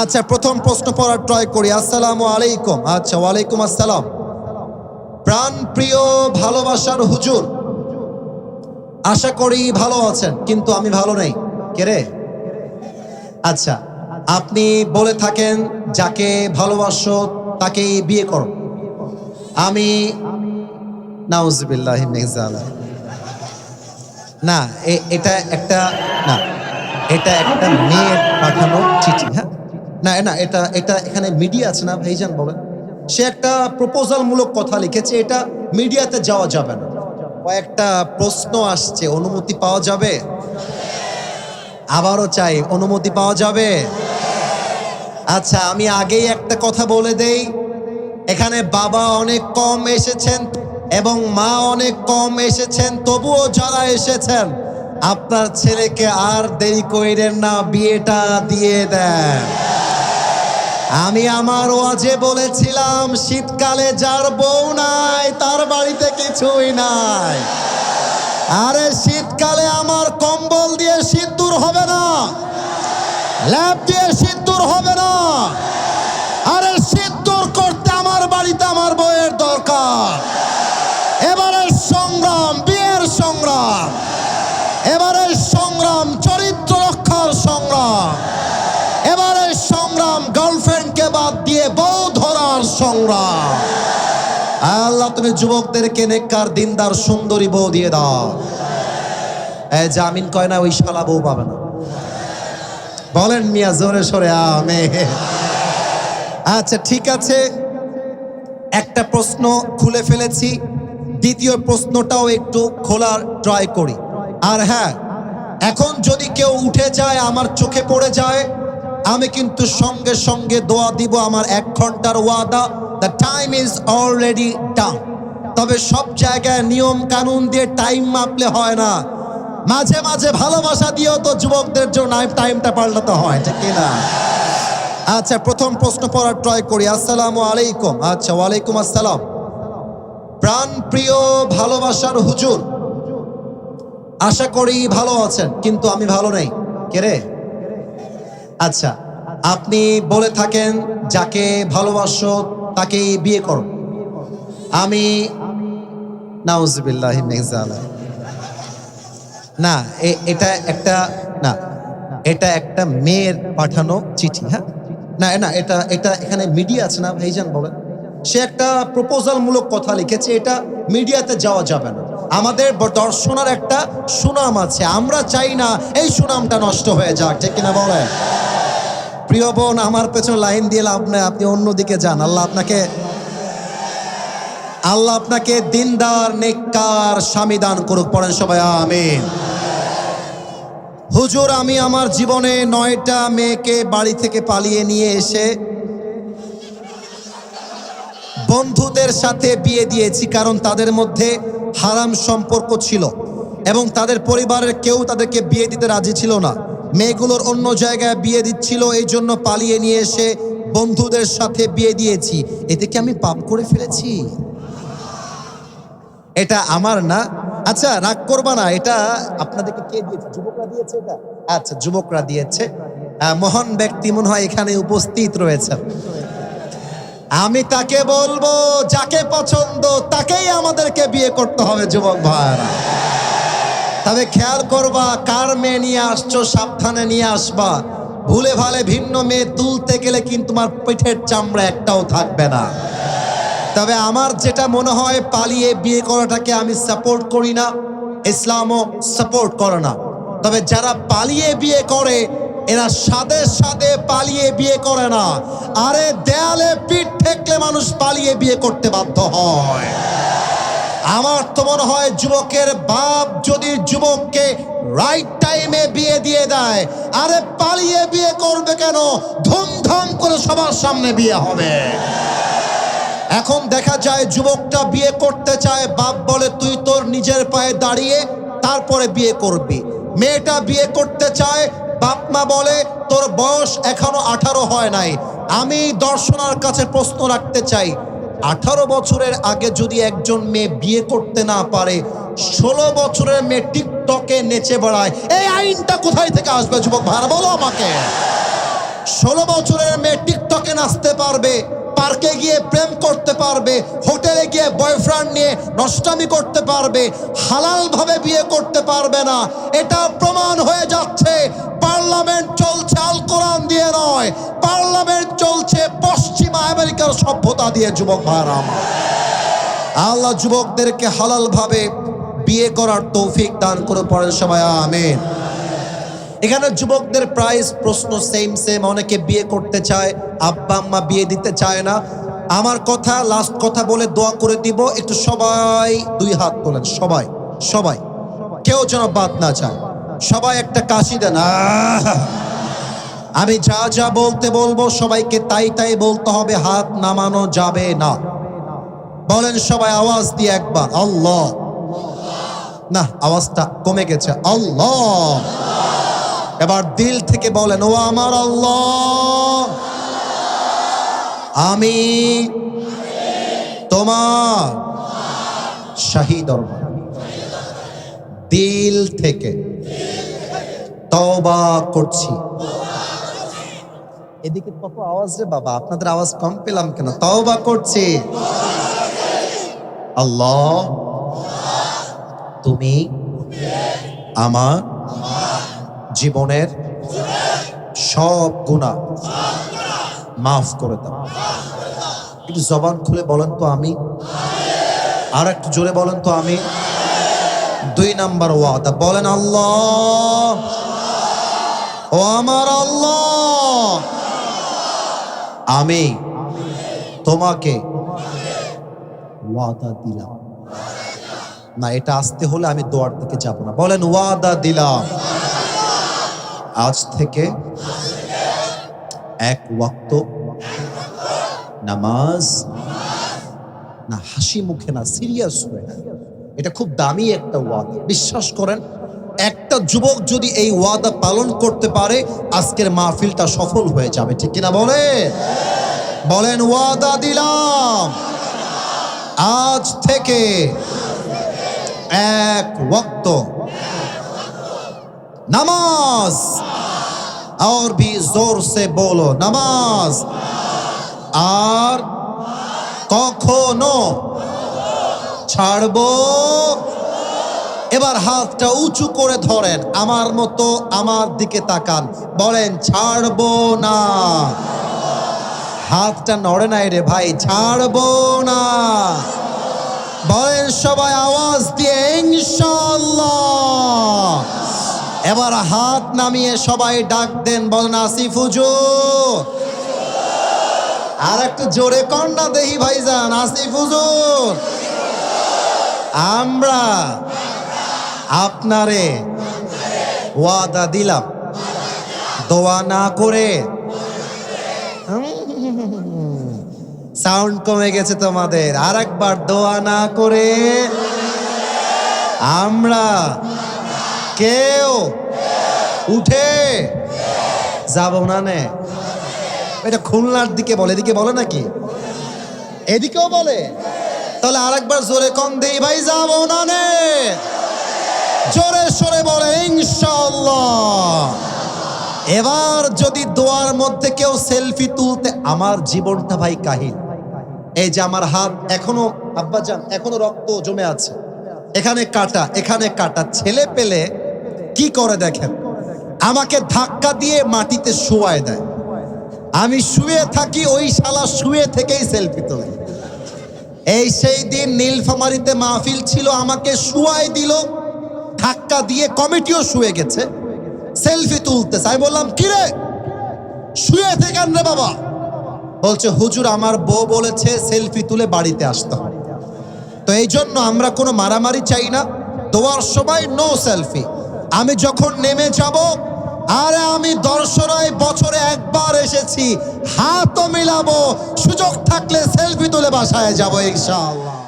আচ্ছা প্রথম প্রশ্ন পড়ার ট্রাই করি। আসসালামু আলাইকুম। আচ্ছা ওয়ালাইকুম আসসালাম। প্রাণ প্রিয় ভালোবাসার হুজুর, আশা করি ভালো আছেন, কিন্তু আমি ভালো নেই। কে রে? আচ্ছা আপনি বলে থাকেন, যাকে ভালোবাসো, তাকেই বিয়ে করো। আমি, নাউজবিল্লাহ না এটা একটা, না, এটা একটা মেয়ের পাঠানো চিঠি হ্যাঁ? না না, এটা এটা এখানে মিডিয়া আছে না, ভাইজান বলেন। সে একটা প্রপোজাল মূলক কথা লিখেছে, এটা মিডিয়াতে যাওয়া যাবে না। কয়েকটা প্রশ্ন আসছে, অনুমতি পাওয়া যাবে? আবারও চাই, অনুমতি পাওয়া যাবে? আচ্ছা আমি আগেই একটা কথা বলে দেই। এখানে বাবা অনেক কম এসেছেন এবং মা অনেক কম এসেছেন, তবুও যারা এসেছেন, আপনার ছেলেকে আর দেরি কইরেন না, বিয়েটা দিয়ে দেন। আমি আমার ওয়াজে বলেছিলাম, শীতকালে যার বউ নাই, তার বাড়িতে কিছুই নাই। আরে শীতকালে আমার কম্বল দিয়ে সিঁদুর হবে না। ল্যাপ দিয়ে সিঁদুর হবে না। আরে সংগ্রাম। আল্লাহ, তুমি যুবকদেরকে নেককার, দিনদার, সুন্দরী বউ দিয়ে দাও। এ জামিন কয় না, ওই শালা বউ পাবে না। বলেন, মিয়া, জোরে সরে আমে আচ্ছা ঠিক আছে। একটা প্রশ্ন খুলে ফেলেছি। দ্বিতীয় প্রশ্নটাও একটু খোলার ট্রাই করি। আর হ্যাঁ এখন যদি কেউ উঠে যায়, আমার চোখে পড়ে যায় আমি কিন্তু সঙ্গে সঙ্গে দোয়া দিব আমার এক ঘণ্টার ওয়াদা the time is already down তবে সব জায়গায় নিয়ম কানুন দিয়ে টাইম মাপলে হয় না। মাঝে মাঝে ভালোবাসা দিয়েও তো যুবকদের জন্য টাইমটা পাল্টাতে হয়, ঠিক না? আচ্ছা প্রথম প্রশ্ন পড়ার ট্রাই করি। আসসালামু আলাইকুম। আচ্ছা ওয়ালাইকুম আসসালাম। প্রাণ প্রিয় ভালোবাসার হুজুর, আশা করি ভালো আছেন, কিন্তু আমি ভালো নেই। কে রে? আচ্ছা আপনি বলে থাকেন, যাকে ভালোবাসো, তাকেই বিয়ে করো। আমি নাউজবিল্লাহ না এটা একটা, না, এটা একটা মেয়ের পাঠানো চিঠি হ্যাঁ? না না, এটা এটা এখানে মিডিয়া আছে না, ভাইজান বলেন। সে একটা প্রপোজাল মূলক কথা লিখেছে, এটা মিডিয়াতে যাওয়া যাবে না। আমাদের দর্শনার একটা সুনাম আছে, আমরা চাই না এই সুনামটা নষ্ট হয়ে যাক, ঠিক কিনা বলেন? প্রিয় বোন, আমার পেছনে লাইন দিয়ে লাভ নেই, আপনি অন্যদিকে যান। আল্লাহ আপনাকে আল্লাহ আপনাকে দিনদার, নেককার স্বামী দান করুক, পড়েন সবাই, আমিন। হুজুর, আমি আমার জীবনে নয়টা মেয়েকে বাড়ি থেকে পালিয়ে নিয়ে এসে বন্ধুদের সাথে বিয়ে দিয়েছি, কারণ তাদের মধ্যে হারাম সম্পর্ক ছিল এবং তাদের পরিবারের কেউ তাদেরকে বিয়ে দিতে রাজি ছিল না। মেয়েগুলোর অন্য জায়গায় বিয়ে দিচ্ছিল, এই জন্য পালিয়ে নিয়ে এসে বন্ধুদের সাথে বিয়ে দিয়েছি। এতে কি আমি পাপ করে ফেলেছি। এটা আমার না। আচ্ছা রাগ করবা না, এটা আপনাদেরকে কে দিয়েছে? যুবকরা দিয়েছে এটা? আচ্ছা যুবকরা দিয়েছে। মহান ব্যক্তি মনে হয় এখানে উপস্থিত রয়েছে। আমি তাকে বলব, যাকে পছন্দ, তাকেই আমাদেরকে বিয়ে করতে হবে, যুবক ভাইরা তবে খেয়াল করবা, কার মেয়ে নিয়ে আসছো, সাবধানে নিয়ে আসবা। ভুলে ভালে ভিন্ন মেয়ে তুলতে গেলে কিন্তু তোমার পিঠের চামড়া একটাও থাকবে না। তবে আমার যেটা মনে হয়, পালিয়ে বিয়ে করাটাকে আমি সাপোর্ট করি না, ইসলামও সাপোর্ট করে না। তবে যারা পালিয়ে বিয়ে করে, এরা সাদে সাদে পালিয়ে বিয়ে করে না। আরে দেয়ালে পিঠ ঠেকলে মানুষ পালিয়ে বিয়ে করতে বাধ্য হয়। আমার তো মনে হয় যুবকের বাপ যদি যুবককে রাইট টাইমে বিয়ে দিয়ে দেয়, আরে পালিয়ে বিয়ে করবে কেন? ধুমধাম করে সবার সামনে বিয়ে হবে। এখন দেখা যায় যুবকটা বিয়ে করতে চায়, বাপ বলে, তুই তোর নিজের পায়ে দাঁড়িয়ে তারপরে বিয়ে করবি। মেয়েটা বিয়ে করতে চায়, বাপ মা বলে, তোর বয়স এখনও আঠারো হয় নাই। আমি দর্শনার কাছে প্রশ্ন রাখতে চাই আঠারো বছরের আগে যদি একজন মেয়ে বিয়ে করতে না পারে, ষোলো বছরের মেয়ে টিকটকে নেচে বেড়ায়, এই আইনটা কোথায় থেকে আসবে? যুবক ভাড়া বলো আমাকে। ষোলো বছরের মেয়ে টিকটকে নাচতে পারবে পার্কে গিয়ে প্রেম করতে পারবে, হোটেলে গিয়ে বয়ফ্রেন্ড নিয়ে নষ্টামি করতে পারবে হালাল ভাবে বিয়ে করতে পারবে না। এটা প্রমাণ হয়ে যাচ্ছে, পার্লামেন্ট চলছে আল কোরআন দিয়ে নয়, পার্লামেন্ট চলছে পশ্চিমা আমেরিকার সভ্যতা দিয়ে, যুবক ভাইরা আল্লাহ যুবকদেরকে হালাল ভাবে বিয়ে করার তৌফিক দান করে পড়েন সবাই আমেন। এখানে যুবকদের প্রাইস প্রশ্ন সেম সেম অনেকে বিয়ে করতে চায়, আব্বা, আম্মা বিয়ে দিতে চায় না। আমার কথা লাস্ট কথা বলে দোয়া করে দিব। একটু সবাই দুই হাত তোলেন, সবাই সবাই। কেউ যেন বাদ না চায় সবাই একটা কাশি দেন আমি যা যা বলতে বলব, সবাইকে তাই তাই বলতে হবে। হাত নামানো যাবে না। বলেন সবাই আওয়াজ দিয়ে একবার, আল্লাহ। না, আওয়াজটা কমে গেছে, আল্লাহ। এবার দিল থেকে বলেন, ও আমার আল্লাহ, আমি তোমার শাহী দরবার। দিল থেকে তওবা করছি। এদিকে কত আওয়াজ রে বাবা, আপনাদের আওয়াজ কম পেলাম কেন? তওবা করছি। আল্লাহ, তুমি আমার জীবনের সব গুণা মাফ করে দাও। একটু জবান খুলে বলেন তো আমি। আর একটু জোরে বলেন তো আমি। দুই নাম্বার ওয়াদা, বলেন আল্লাহ। ও আমার আল্লাহ। আমি তোমাকে ওয়াদা দিলাম। না, এটা আসতে হলে আমি দোয়ার দিকে যাব না। বলেন, ওয়াদা দিলাম। আজ থেকে এক ওয়াক্ত নামাজ, না হাসি মুখে, না সিরিয়াস হয়ে। এটা খুব দামি একটা ওয়াদা। বিশ্বাস করেন, একটা যুবক যদি এই ওয়াদা পালন করতে পারে, আজকের মাহফিলটা সফল হয়ে যাবে। ঠিক কিনা বলে? বলেন, ওয়াদা দিলাম। আজ থেকে এক ওয়াক্ত नमाज और भी जोर से बोलो নামাজ আর কখনো ছাড়বো এবার হাতটা উঁচু করে ধরেন আমার মতো আমার দিকে তাকান বলেন ছাড়বো না হাতটা নড়ে নাই রে ভাই ছাড়বো না বলেন সবাই আওয়াজ দিয়ে ইনশাল্লাহ এবার হাত নামিয়ে সবাই ডাক দেন, বলেন, আসিফ হুজুর। আর একটু জোরে কন্যা দেহি ভাইজান হুজুর। আমরা আপনারে ওয়াদা দিলাম। দোয়া না করে। সাউন্ড কমে গেছে তোমাদের। আর একবার দোয়া না করে। আমরা কেউ উঠে যাব না নে। এটা খুলনার দিকে বলে, এদিকে বলে নাকি? এদিকেও বলে। তাহলে আরেকবার জোরে কম দেই, ভাই, যাব না নে। জোরে সরে বলে এবার যদি দোয়ার মধ্যে কেউ সেলফি তুলতে, আমার জীবনটা ভাই কাহিল। এই যে আমার হাত এখনও, আব্বাজান, এখনও রক্ত জমে আছে। এখানে কাটা এখানে কাটা। ছেলে পেলে কি করে দেখেন? আমাকে ধাক্কা দিয়ে মাটিতে শুয়ায় দেয়। আমি শুয়ে থাকি, ওই শালা শুয়ে থেকেই সেলফি তোলে। এই সেই দিন নীলফামারিতে মাহফিল ছিল, আমাকে শুয়াই দিল। ধাক্কা দিয়ে কমিটিও শুয়ে গেছে। সেলফি তুলতেছে। আমি বললাম, কিরে? শুয়ে থেকেন রে বাবা। বলছে, হুজুর, আমার বউ বলেছে সেলফি তুলে বাড়িতে আসতে তো এই জন্য আমরা কোনো মারামারি চাই না। দোয়ার সময় নো সেলফি আমি যখন নেমে যাব, আরে আমি দর্শনায় বছরে একবার এসেছি, হাতও মিলাবো, সুযোগ থাকলে সেলফি তুলে বাসায় যাব ইনশাআল্লাহ।